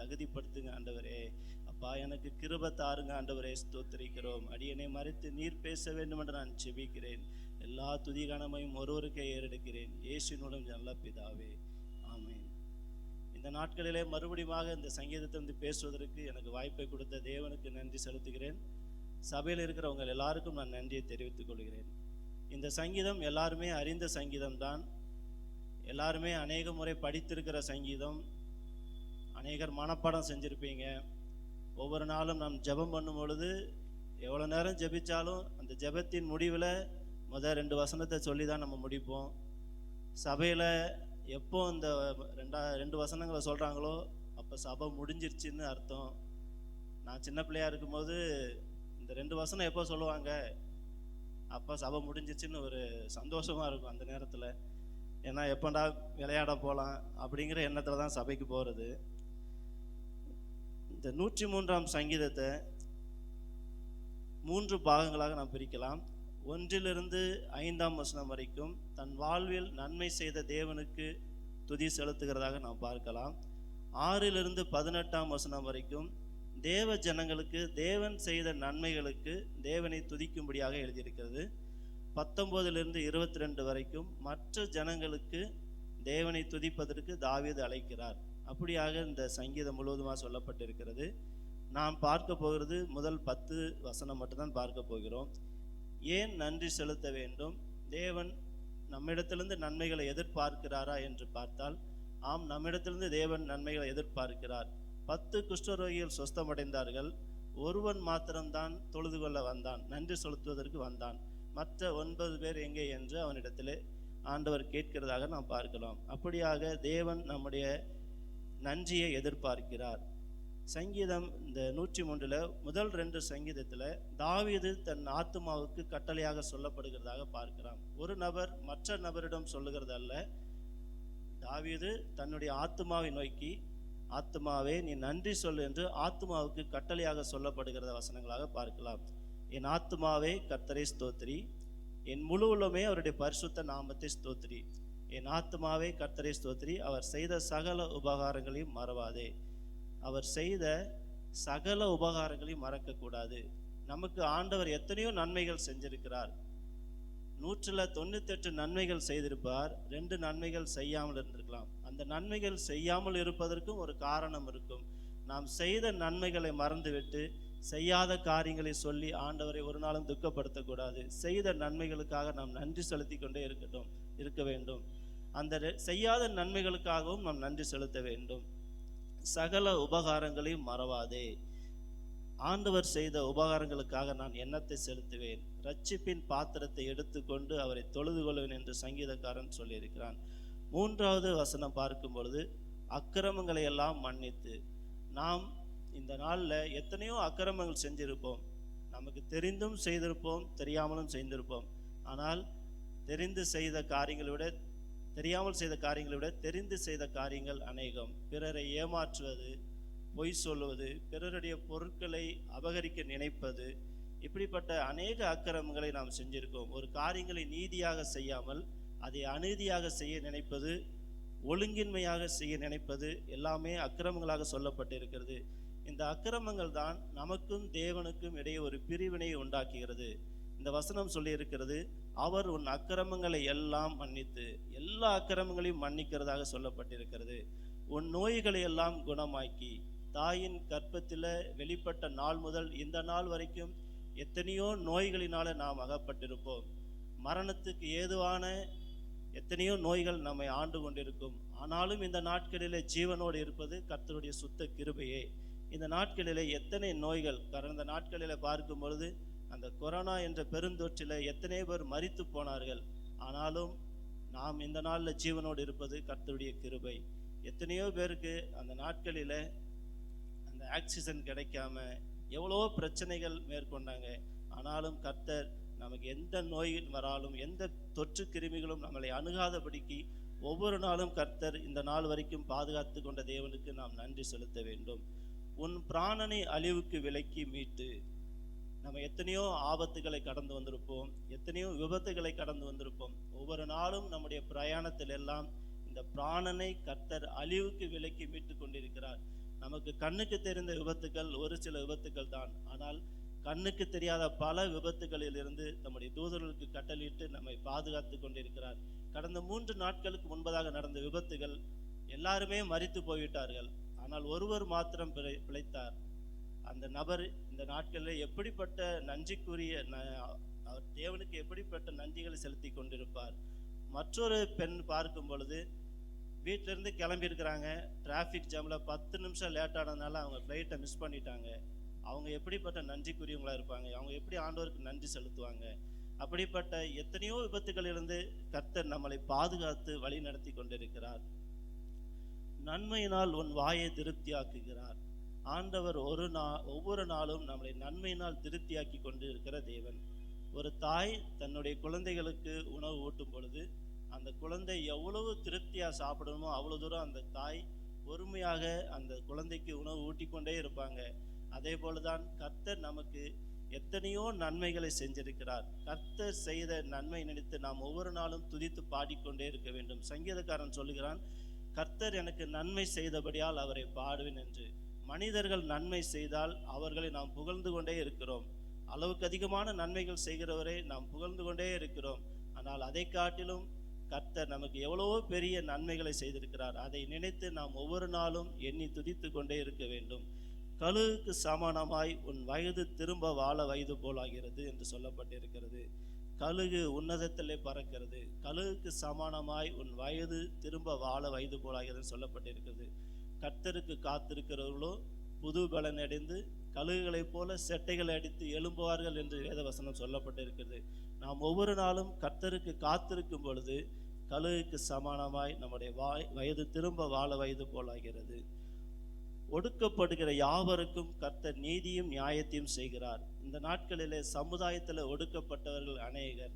தகுதிப்படுத்துங்க ஆண்டவரே. அப்பா எனக்கு கிருப தாருங்க ஆண்டவரே. ஸ்தோத்திரிக்கிறோம். அடியனை மறைத்து நீர் பேச வேண்டும் என்று நான் செபிக்கிறேன். எல்லா துதி கனமையும் ஒருவருக்கே ஏறெடுக்கிறேன். இயேசுவினுடன் நல்ல பிதாவே. ஆமேன். இந்த நாட்களிலே மறுபடியுமாக இந்த சங்கீதத்தை வந்து பேசுவதற்கு எனக்கு வாய்ப்பை கொடுத்த தேவனுக்கு நன்றி செலுத்துகிறேன். சபையில் இருக்கிறவங்க எல்லாருக்கும் நான் நன்றியை தெரிவித்துக் கொள்கிறேன். இந்த சங்கீதம் எல்லாருமே அறிந்த சங்கீதம் தான் எல்லாருமே அநேக முறை படித்திருக்கிற சங்கீதம். அநேகர் மனப்பாடம் செஞ்சுருப்பீங்க. ஒவ்வொரு நாளும் நாம் ஜெபம் பண்ணும் பொழுது எவ்வளோ நேரம் ஜெபிச்சாலும் அந்த ஜெபத்தின் முடிவில் முதல் ரெண்டு வசனத்தை சொல்லி தான் நம்ம முடிப்போம். சபையில் எப்போ இந்த ரெண்டா ரெண்டு வசனங்களை சொல்கிறாங்களோ அப்போ சபை முடிஞ்சிருச்சுன்னு அர்த்தம். நான் சின்ன பிள்ளையாக இருக்கும்போது இந்த ரெண்டு வசனம் எப்போ சொல்லுவாங்க? அப்போ சபை முடிஞ்சிச்சுன்னு ஒரு சந்தோஷமாக இருக்கும் அந்த நேரத்தில். ஏன்னா எப்போண்டா விளையாட போகலாம் அப்படிங்கிற எண்ணத்தில் தான் சபைக்கு போகிறது இந்த நூற்றி மூன்றாம் சங்கீதத்தை மூன்று பாகங்களாக நாம் பிரிக்கலாம். ஒன்றிலிருந்து ஐந்தாம் வசனம் வரைக்கும் தன் வாழ்வில் நன்மை செய்த தேவனுக்கு துதி செலுத்துகிறதாக நாம் பார்க்கலாம். ஆறிலிருந்து பதினெட்டாம் வசனம் வரைக்கும் தேவ ஜனங்களுக்கு தேவன் செய்த நன்மைகளுக்கு தேவனை துதிக்கும்படியாக எழுதியிருக்கிறது. பத்தொம்போதிலிருந்து இருபத்தி ரெண்டு வரைக்கும் மற்ற ஜனங்களுக்கு தேவனை துதிப்பதற்கு தாவீது அழைக்கிறார். அப்படியாக இந்த சங்கீதம் முழுவதுமாக சொல்லப்பட்டிருக்கிறது. நாம் பார்க்க போகிறது முதல் பத்து வசனம் மட்டும்தான் பார்க்க போகிறோம். ஏன் நன்றி செலுத்த வேண்டும்? தேவன் நம்மிடத்திலிருந்து நன்மைகளை எதிர்பார்க்கிறாரா என்று பார்த்தால் ஆம் நம்மிடத்திலிருந்து தேவன் நன்மைகளை எதிர்பார்க்கிறார். பத்து குஷ்டரோகிகள் சொஸ்தமடைந்தார்கள். ஒருவன் மாத்திரம்தான் தொழுது கொள்ள வந்தான் நன்றி செலுத்துவதற்கு வந்தான். மற்ற ஒன்பது பேர் எங்கே என்று அவனிடத்திலே ஆண்டவர் கேட்கிறதாக நாம் பார்க்கலாம். அப்படியாக தேவன் நம்முடைய நன்றியை எதிர்பார்க்கிறார். சங்கீதம் இந்த நூற்றி மூன்றில் முதல் ரெண்டு சங்கீதத்தில் தாவீது தன் ஆத்மாவுக்கு கட்டளையாக சொல்லப்படுகிறதாக பார்க்கிறான். ஒரு நபர் மற்ற நபரிடம் சொல்லுகிறது அல்ல தாவீது தன்னுடைய ஆத்மாவை நோக்கி ஆத்மாவே நீ நன்றி சொல் என்று ஆத்மாவுக்கு கட்டளையாக சொல்லப்படுகிறத வசனங்களாக பார்க்கலாம். என் ஆத்மாவே கர்த்தரை ஸ்தோத்திரி. என் முழு உள்ளமே அவருடைய பரிசுத்த நாமத்தை ஸ்தோத்திரி. என் ஆத்மாவே கர்த்தரை ஸ்தோத்ரி அவர் செய்த சகல உபகாரங்களையும் மறவாதே. அவர் செய்த சகல உபகாரங்களையும் மறக்கக்கூடாது. நமக்கு ஆண்டவர் எத்தனையோ நன்மைகள் செஞ்சிருக்கிறார். நூற்றில் தொண்ணூத்தெட்டு நன்மைகள் செய்திருப்பார். ரெண்டு நன்மைகள் செய்யாமல் இருந்திருக்கலாம். அந்த நன்மைகள் செய்யாமல் இருப்பதற்கும் ஒரு காரணம் இருக்கும். நாம் செய்த நன்மைகளை மறந்துவிட்டு செய்யாத காரியங்களை சொல்லி ஆண்டவரை ஒரு நாளும் துக்கப்படுத்தக்கூடாது. செய்த நன்மைகளுக்காக நாம் நன்றி செலுத்தி கொண்டே இருக்கட்டும் இருக்க வேண்டும். அந்த செய்யாத நன்மைகளுக்காகவும் நாம் நன்றி செலுத்த வேண்டும். சகல உபகாரங்களையும் மறவாதே. ஆண்டவர் செய்த உபகாரங்களுக்காக நான் எண்ணத்தை செலுத்துவேன். ரட்சிப்பின் பாத்திரத்தை எடுத்துக்கொண்டு அவரை தொழுது கொள்வேன் என்று சங்கீதக்காரன் சொல்லியிருக்கிறான். மூன்றாவது வசனம் பார்க்கும் பொழுது அக்கிரமங்களை எல்லாம் மன்னித்து. நாம் இந்த நாளில் எத்தனையோ அக்கிரமங்கள் செஞ்சிருப்போம். நமக்கு தெரிந்தும் செய்திருப்போம் தெரியாமலும் செய்திருப்போம். ஆனால் தெரிந்து செய்த காரியங்களை விட தெரியாமல் செய்த காரியங்களை விட தெரிந்து செய்த காரியங்கள் அநேகம். பிறரை ஏமாற்றுவது பொய் சொல்லுவது பிறருடைய பொருட்களை அபகரிக்க நினைப்பது இப்படிப்பட்ட அநேக அக்கிரமங்களை நாம் செஞ்சிருக்கோம். ஒரு காரியங்களை நீதியாக செய்யாமல் அதை அநீதியாக செய்ய நினைப்பது ஒழுங்கின்மையாக செய்ய நினைப்பது எல்லாமே அக்கிரமங்களாக சொல்லப்பட்டிருக்கிறது. இந்த அக்கிரமங்கள் தான் நமக்கும் தேவனுக்கும் இடையே ஒரு பிரிவினை உண்டாக்குகிறது. இந்த வசனம் சொல்லியிருக்கிறது அவர் உன் அக்கிரமங்களை எல்லாம் மன்னித்து எல்லா அக்கிரமங்களையும் மன்னிக்கிறதாக சொல்லப்பட்டிருக்கிறது. உன் நோய்களை எல்லாம் குணமாக்கி தாயின் கற்பத்தில் வெளிப்பட்ட நாள் முதல் இந்த நாள் வரைக்கும் எத்தனையோ நோய்களினால நாம் அகப்பட்டிருப்போம். மரணத்துக்கு ஏதுவான எத்தனையோ நோய்கள் நம்மை ஆண்டு கொண்டிருக்கும். ஆனாலும் இந்த நாட்களிலே ஜீவனோடு இருப்பது கர்த்தருடைய சுத்த கிருபையே. இந்த நாட்களிலே எத்தனை நோய்கள் கடந்த நாட்களிலே பார்க்கும் பொழுது அந்த கொரோனா என்ற பெருந்தொற்றில் எத்தனை பேர் மறித்து போனார்கள். ஆனாலும் நாம் இந்த நாளில் ஜீவனோடு இருப்பது கர்த்தருடைய கிருபை. எத்தனையோ பேருக்கு அந்த நாட்களில் அந்த ஆக்சிஜன் கிடைக்காம எவ்வளோ பிரச்சனைகள் மேற்கொண்டாங்க. ஆனாலும் கர்த்தர் நமக்கு எந்த நோய் வராலும் எந்த தொற்று கிருமிகளும் நம்மளை அணுகாதபடிக்கு ஒவ்வொரு நாளும் கர்த்தர் இந்த நாள் வரைக்கும் பாதுகாத்து கொண்ட தேவனுக்கு நாம் நன்றி செலுத்த வேண்டும். உன் பிராணனை அழிவுக்கு விலக்கி மீட்டு. நம்ம எத்தனையோ ஆபத்துகளை கடந்து வந்திருப்போம் எத்தனையோ விபத்துகளை கடந்து வந்திருப்போம். ஒவ்வொரு நாளும் நம்முடைய பிரயாணத்தில் எல்லாம் இந்த பிராணனை கர்த்தர் அழிவுக்கு விலக்கி மீட்டு கொண்டிருக்கிறார். நமக்கு கண்ணுக்கு தெரிந்த விபத்துகள் ஒரு சில விபத்துக்கள் தான். ஆனால் கண்ணுக்கு தெரியாத பல விபத்துகளில் இருந்து நம்முடைய தூதர்களுக்கு கட்டளையிட்டு நம்மை பாதுகாத்து கொண்டிருக்கிறார். கடந்த மூன்று நாட்களுக்கு முன்பதாக நடந்த விபத்துகள் எல்லாருமே மறித்து போய்விட்டார்கள். ஆனால் ஒருவர் மாத்திரம் பிழை பிழைத்தார். அந்த நபர் இந்த நாட்களில் எப்படிப்பட்ட நஞ்சிக்குரிய அவர் தேவனுக்கு எப்படிப்பட்ட நன்றிகளை செலுத்தி கொண்டிருப்பார். மற்றொரு பெண் பார்க்கும் பொழுது வீட்டிலேருந்து கிளம்பியிருக்கிறாங்க. கிளம்பி இருக்கிறாங்க டிராஃபிக் ஜாமில் பத்து நிமிஷம் லேட் ஆனதுனால அவங்க ஃப்ளைட்டை மிஸ் பண்ணிட்டாங்க. அவங்க எப்படிப்பட்ட நன்றிக்குரியவங்களாக இருப்பாங்க? அவங்க எப்படி ஆண்டவருக்கு நன்றி செலுத்துவாங்க? அப்படிப்பட்ட எத்தனையோ விபத்துகளிலிருந்து கர்த்தர் நம்மளை பாதுகாத்து வழி நடத்தி கொண்டிருக்கிறார். நன்மையினால் உன் வாயை திருப்தியாக்குகிறார். ஆண்டவர் ஒரு நா ஒவ்வொரு நாளும் நம்மளை நன்மையினால் திருப்தியாக்கி கொண்டு இருக்கிற தேவன். ஒரு தாய் தன்னுடைய குழந்தைகளுக்கு உணவு ஊட்டும் பொழுது அந்த குழந்தை எவ்வளவு திருப்தியாக சாப்பிடணுமோ அவ்வளோ தூரம் அந்த தாய் பொறுமையாக அந்த குழந்தைக்கு உணவு ஊட்டிக்கொண்டே இருப்பாங்க. அதே போலதான் கர்த்தர் நமக்கு எத்தனையோ நன்மைகளை செஞ்சிருக்கிறார். கர்த்தர் செய்த நன்மை நினைத்து நாம் ஒவ்வொரு நாளும் துதித்து பாடிக்கொண்டே இருக்க வேண்டும். சங்கீதக்காரன் சொல்லுகிறான் கர்த்தர் எனக்கு நன்மை செய்தபடியால் அவரை பாடுவேன் என்று. மனிதர்கள் நன்மை செய்தால் அவர்களை நாம் புகழ்ந்து கொண்டே இருக்கிறோம். அளவுக்கு அதிகமான நன்மைகள் செய்கிறவரை நாம் புகழ்ந்து கொண்டே இருக்கிறோம். ஆனால் அதை காட்டிலும் கர்த்தர் நமக்கு எவ்வளவோ பெரிய நன்மைகளை செய்திருக்கிறார். அதை நினைத்து நாம் ஒவ்வொரு நாளும் எண்ணி துதித்து கொண்டே இருக்க வேண்டும். கழுகுக்கு சமானமாய் உன் வயது திரும்ப வாழ வயது போலாகிறது என்று சொல்லப்பட்டிருக்கிறது. கழுகு உன்னதத்திலே பறக்கிறது. கழுகுக்கு சமானமாய் உன் வயது திரும்ப வாழ வயது போலாகிறது சொல்லப்பட்டிருக்கிறது. கர்த்தருக்கு காத்திருக்கிறவர்களோ புது பலன் அடைந்து கழுகுகளைப் போல செட்டைகளை அடித்து எழும்புவார்கள் என்று வேதவசனம் சொல்லப்பட்டிருக்கிறது. நாம் ஒவ்வொரு நாளும் கர்த்தருக்கு காத்திருக்கும் பொழுது கழுகுக்கு சமானமாய் நம்முடைய வாய் வயது திரும்ப வாழ வயது போலாகிறது ஒடுக்கப்படுகிற யாவருக்கும் கர்த்தர் நீதியும் நியாயத்தையும் செய்கிறார். இந்த நாட்களிலே சமுதாயத்தில் ஒடுக்கப்பட்டவர்கள் அநேகர்.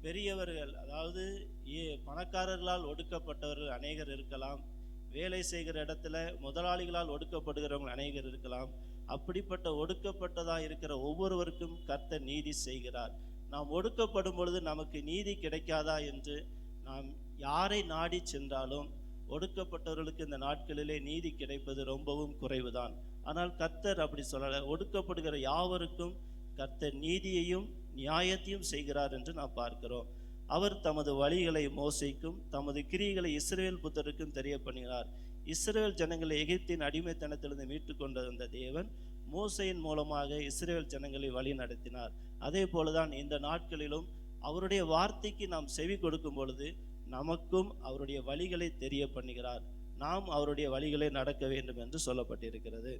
பெரியவர்கள் அதாவது ஏ- பணக்காரர்களால் ஒடுக்கப்பட்டவர்கள் அநேகர் இருக்கலாம். வேலை செய்கிற இடத்துல முதலாளிகளால் ஒடுக்கப்படுகிறவங்க அநேகர் இருக்கலாம். அப்படிப்பட்ட ஒடுக்கப்பட்டதாக இருக்கிற ஒவ்வொருவருக்கும் கர்த்தர் நீதி செய்கிறார். நாம் ஒடுக்கப்படும் பொழுது நமக்கு நீதி கிடைக்காதா என்று நாம் யாரை நாடி சென்றாலும் ஒடுக்கப்பட்டவர்களுக்கு இந்த நாட்களிலே நீதி கிடைப்பது ரொம்பவும் குறைவுதான். ஆனால் கர்த்தர் அப்படி சொல்லலை. ஒடுக்கப்படுகிற யாவருக்கும் கர்த்தர் நீதியையும் நியாயத்தையும் செய்கிறார் என்று நாம் பார்க்கிறோம். அவர் தமது வழிகளை மோசைக்கும் தமது கிரிகளை இஸ்ரேல் புத்தருக்கும் தெரிய பண்ணுகிறார் இஸ்ரேல் ஜனங்களை எகிப்தின் அடிமைத்தனத்திலிருந்து மீட்டு கொண்டு வந்த தேவன் மோசையின் மூலமாக இஸ்ரேல் ஜனங்களை வழி நடத்தினார். அதே போலதான் இந்த நாட்களிலும் அவருடைய வார்த்தைக்கு நாம் செவி கொடுக்கும் பொழுது நமக்கும் அவருடைய வழிகளை தெரிய பண்ணுகிறார் நாம் அவருடைய வழிகளை நடக்க வேண்டும் என்று சொல்லப்பட்டிருக்கிறது.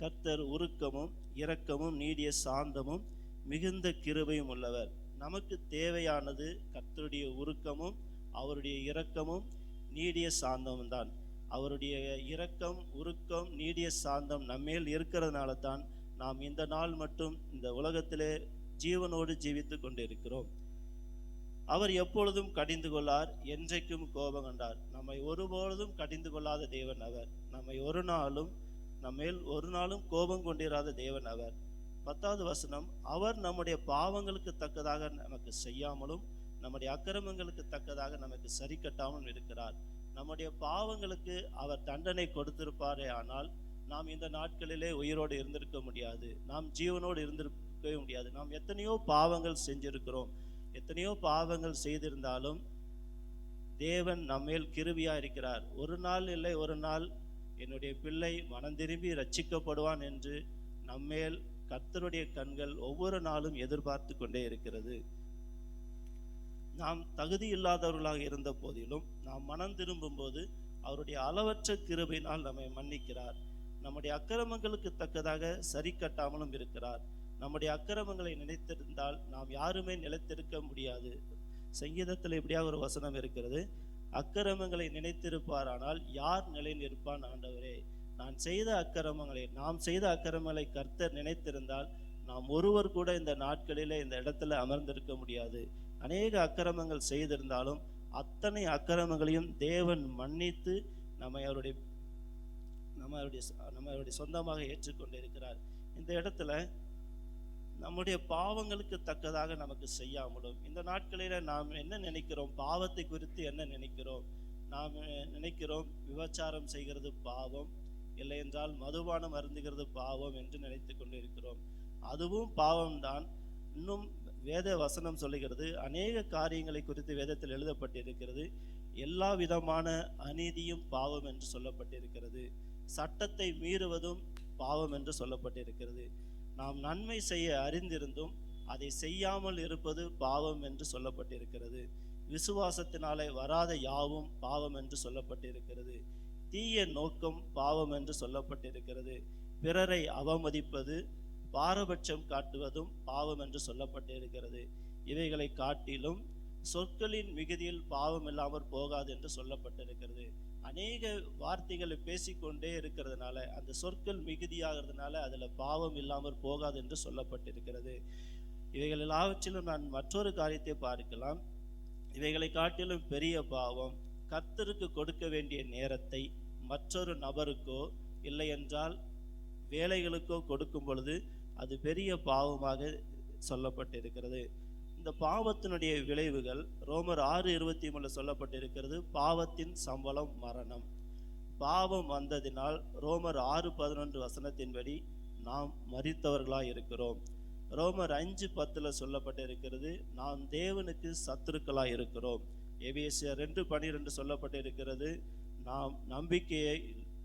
கர்த்தர் உருக்கமும் இரக்கமும் நீடிய சாந்தமும் மிகுந்த கிருபையும் உள்ளவர். நமக்கு தேவையானது கர்த்தருடைய உருக்கமும் அவருடைய இரக்கமும் நீடிய சாந்தமும் தான். அவருடைய இரக்கம் உருக்கம் நீடிய சாந்தம் நம்மேல் இருக்கிறதுனால தான் நாம் இந்த நாள் மட்டும் இந்த உலகத்திலே ஜீவனோடு ஜீவித்து கொண்டிருக்கிறோம். அவர் எப்பொழுதும் கடிந்து கொள்ளார் என்றைக்கும் கோபம் கண்டார். நம்மை ஒருபொழுதும் கடிந்து கொள்ளாத தேவன் அவர். நம்மை ஒரு நாளும் நம்மேல் ஒரு நாளும் கோபம் கொண்டிராத தேவன் அவர். பத்தாவது வசனம் அவர் நம்முடைய பாவங்களுக்கு தக்கதாக நமக்கு செய்யாமலும் நம்முடைய அக்கிரமங்களுக்கு தக்கதாக நமக்கு சரி கட்டாமலும் இருக்கிறார். நம்முடைய பாவங்களுக்கு அவர் தண்டனை கொடுத்திருப்பாரே ஆனால் நாம் இந்த நாட்களிலே உயிரோடு இருந்திருக்க முடியாது. நாம் ஜீவனோடு இருந்திருக்கவே முடியாது. நாம் எத்தனையோ பாவங்கள் செஞ்சிருக்கிறோம். எத்தனையோ பாவங்கள் செய்திருந்தாலும் தேவன் நம்மேல் கிருவியா இருக்கிறார். ஒரு நாள் இல்லை ஒரு நாள் என்னுடைய பிள்ளை மனம் திரும்பி ரட்சிக்கப்படுவான் என்று நம்மேல் கர்த்தருடைய கண்கள் ஒவ்வொரு நாளும் எதிர்பார்த்து கொண்டே இருக்கிறது. நாம் தகுதி இல்லாதவர்களாக இருந்த போதிலும் நாம் மனம் திரும்பும் போது அவருடைய அளவற்ற கிருபையினால் நம்மை மன்னிக்கிறார். நம்முடைய அக்கிரமங்களுக்கு தக்கதாக சரி கட்டாமலும் இருக்கிறார். நம்முடைய அக்கிரமங்களை நினைத்திருந்தால் நாம் யாருமே நிலைத்திருக்க முடியாது. சங்கீதத்தில் இப்படியாக ஒரு வசனம் இருக்கிறது. அக்கிரமங்களை நினைத்திருப்பாரானால் யார் நிலை நிற்பான் ஆண்டவரே? நான் செய்த அக்கிரமங்களை நாம் செய்த அக்கிரமங்களை கர்த்தர் நினைத்திருந்தால் நாம் ஒருவர் கூட இந்த நாட்களிலே இந்த இடத்துல அமர்ந்திருக்க முடியாது. அநேக அக்கிரமங்கள் செய்திருந்தாலும் அத்தனை அக்கிரமங்களையும் தேவன் மன்னித்து நம்மை அவருடைய நம்ம அவருடைய நம்ம அவருடைய சொந்தமாக ஏற்றுக்கொண்டிருக்கிறார். இந்த இடத்துல நம்முடைய பாவங்களுக்கு தக்கதாக நமக்கு செய்யாமலும் இந்த நாட்களில் நாம் என்ன நினைக்கிறோம்? பாவத்தை குறித்து என்ன நினைக்கிறோம்? நாம் நினைக்கிறோம் விபச்சாரம் செய்கிறது பாவம் இல்லை என்றால் மதுபானம் அருந்துகிறது பாவம் என்று நினைத்து கொண்டிருக்கிறோம். அதுவும் பாவம்தான். இன்னும் வேத வசனம் சொல்லுகிறது அநேக காரியங்களை குறித்து வேதத்தில் எழுதப்பட்டிருக்கிறது. எல்லா விதமான அநீதியும் பாவம் என்று சொல்லப்பட்டிருக்கிறது. சட்டத்தை மீறுவதும் பாவம் என்று சொல்லப்பட்டிருக்கிறது. நாம் நன்மை செய்ய அறிந்திருந்தும் அதை செய்யாமல் இருப்பது பாவம் என்று சொல்லப்பட்டிருக்கிறது. விசுவாசத்தினாலே வராத யாவும் பாவம் என்று சொல்லப்பட்டிருக்கிறது. தீய நோக்கம் பாவம் என்று சொல்லப்பட்டிருக்கிறது. பிறரை அவமதிப்பது பாரபட்சம் காட்டுவதும் பாவம் என்று சொல்லப்பட்டிருக்கிறது. இவைகளை காட்டிலும் சொற்களின் மிகுதியில் பாவம் இல்லாமல் போகாது என்று சொல்லப்பட்டிருக்கிறது. அநேக வார்த்தைகளை பேசிக்கொண்டே இருக்கிறதுனால அந்த சொற்கள் மிகுதியாகிறதுனால அதில் பாவம் இல்லாமல் போகாது என்று சொல்லப்பட்டிருக்கிறது. இவைகள் எல்லாவற்றிலும் நான் மற்றொரு காரியத்தை பார்க்கலாம். இவைகளை காட்டிலும் பெரிய பாவம் கர்த்தருக்கு கொடுக்க வேண்டிய நேரத்தை மற்றொரு நபருக்கோ இல்லை என்றால் வேலைகளுக்கோ கொடுக்கும் பொழுது அது பெரிய பாவமாக சொல்லப்பட்டிருக்கிறது. இந்த பாவத்தினுடைய விளைவுகள் ரோமர் ஆறு இருபத்தி மூணுல சொல்லப்பட்டிருக்கிறது பாவத்தின் சம்பளம் மரணம். பாவம் வந்ததினால் ரோமர் ஆறு பதினொன்று வசனத்தின்படி நாம் மறித்தவர்களாக இருக்கிறோம். ரோமர் அஞ்சு பத்தில் சொல்லப்பட்டிருக்கிறது நாம் தேவனுக்கு சத்துருக்களாக இருக்கிறோம். எபேசியர் ரெண்டு பனிரெண்டு சொல்லப்பட்டிருக்கிறது நாம் நம்பிக்கையை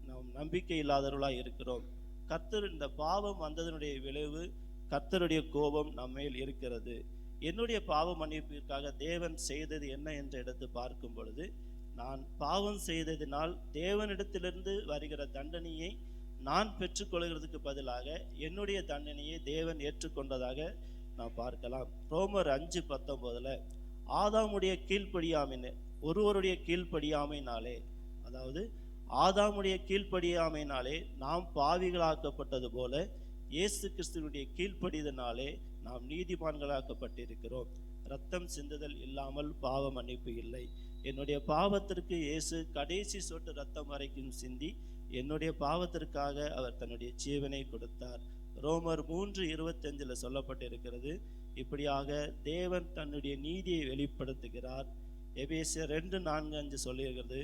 நாம் நம்பிக்கை இல்லாதவர்களாக இருக்கிறோம். கர்த்தர் இந்த பாவம் வந்ததனுடைய விளைவு கர்த்தருடைய கோபம் நம்மேல் இருக்கிறது. என்னுடைய பாவ மன்னிப்பிற்காக தேவன் செய்தது என்ன என்ற இடத்து பார்க்கும் பொழுது நான் பாவம் செய்ததினால் தேவனிடத்திலிருந்து வருகிற தண்டனையை நான் பெற்றுக்கொள்கிறதுக்கு பதிலாக என்னுடைய தண்டனையை தேவன் ஏற்றுக்கொண்டதாக நாம் பார்க்கலாம். ரோமர் அஞ்சு பத்தொம்போதில் ஆதாமுடைய கீழ்ப்படியாமின் ஒருவருடைய கீழ்ப்படியாமைனாலே அதாவது ஆதாமுடைய கீழ்ப்படியாமையினாலே நாம் பாவிகளாக்கப்பட்டது போல இயேசு கிறிஸ்துவனுடைய கீழ்ப்படிதனாலே நாம் நீதிமான்களாக்கப்பட்டிருக்கிறோம். ரத்தம் சிந்துதல் இல்லாமல் பாவ மன்னிப்பு இல்லை. என்னுடைய பாவத்திற்கு இயேசு கடைசி சொட்டு ரத்தம் வரைக்கும் சிந்தி என்னுடைய பாவத்திற்காக அவர் தன்னுடைய ஜீவனை கொடுத்தார். ரோமர் மூன்று இருபத்தஞ்சில் சொல்லப்பட்டிருக்கிறது இப்படியாக தேவன் தன்னுடைய நீதியை வெளிப்படுத்துகிறார். எபேசியர் ரெண்டு நான்கு அஞ்சு சொல்லுகிறது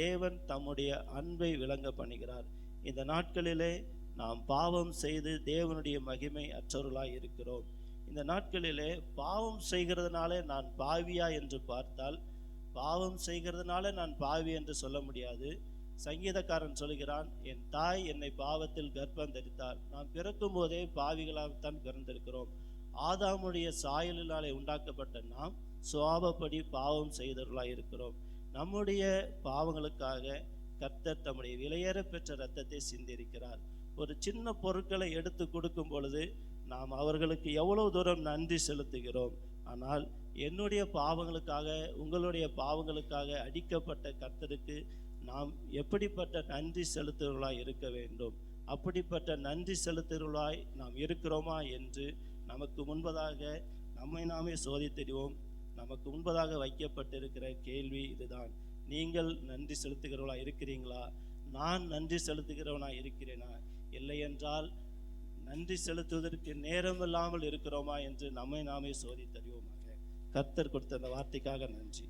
தேவன் தம்முடைய அன்பை விளங்க பண்ணுகிறார். இந்த நாட்களிலே நாம் பாவம் செய்து தேவனுடைய மகிமை அற்றவர்களாக இருக்கிறோம். இந்த நாட்களிலே பாவம் செய்கிறதுனாலே நான் பாவியா என்று பார்த்தால் பாவம் செய்கிறதுனால நான் பாவி என்று சொல்ல முடியாது. சங்கீதக்காரன் சொல்கிறான் என் தாய் என்னை பாவத்தில் கர்ப்பம் தரித்தார். நாம் பிறக்கும் போதே பாவிகளாகத்தான் பிறந்திருக்கிறோம். ஆதாமுடைய சாயலினாலே உண்டாக்கப்பட்ட நாம் சுவாபப்படி பாவம் செய்தவர்களாக இருக்கிறோம். நம்முடைய பாவங்களுக்காக கர்த்தர் தம்முடைய விலையேற பெற்ற ரத்தத்தை சிந்திருக்கிறார். ஒரு சின்ன பொருட்களை எடுத்து கொடுக்கும் பொழுது நாம் அவர்களுக்கு எவ்வளவு தூரம் நன்றி செலுத்துகிறோம். ஆனால் என்னுடைய பாவங்களுக்காக உங்களுடைய பாவங்களுக்காக அடிக்கப்பட்ட கர்த்தருக்கு நாம் எப்படிப்பட்ட நன்றி செலுத்துகிறவர்களாய் இருக்க வேண்டும்? அப்படிப்பட்ட நன்றி செலுத்துகிறவர்களாய் நாம் இருக்கிறோமா என்று நமக்கு முன்பதாக நம்மை நாமே சோதித்திடுவோம். நமக்கு முன்பதாக வைக்கப்பட்டிருக்கிற கேள்வி இதுதான். நீங்கள் நன்றி செலுத்துகிறவளா இருக்கிறீங்களா? நான் நன்றி செலுத்துகிறவனா இருக்கிறேனா? இல்லை என்றால் நன்றி செலுத்துவதற்கு நேரம் இல்லாமல் இருக்கிறோமா என்று நம்மை நாமே சோதித்தறிவோமாக. கர்த்தர் கொடுத்த அந்த வார்த்தைக்காக நன்றி.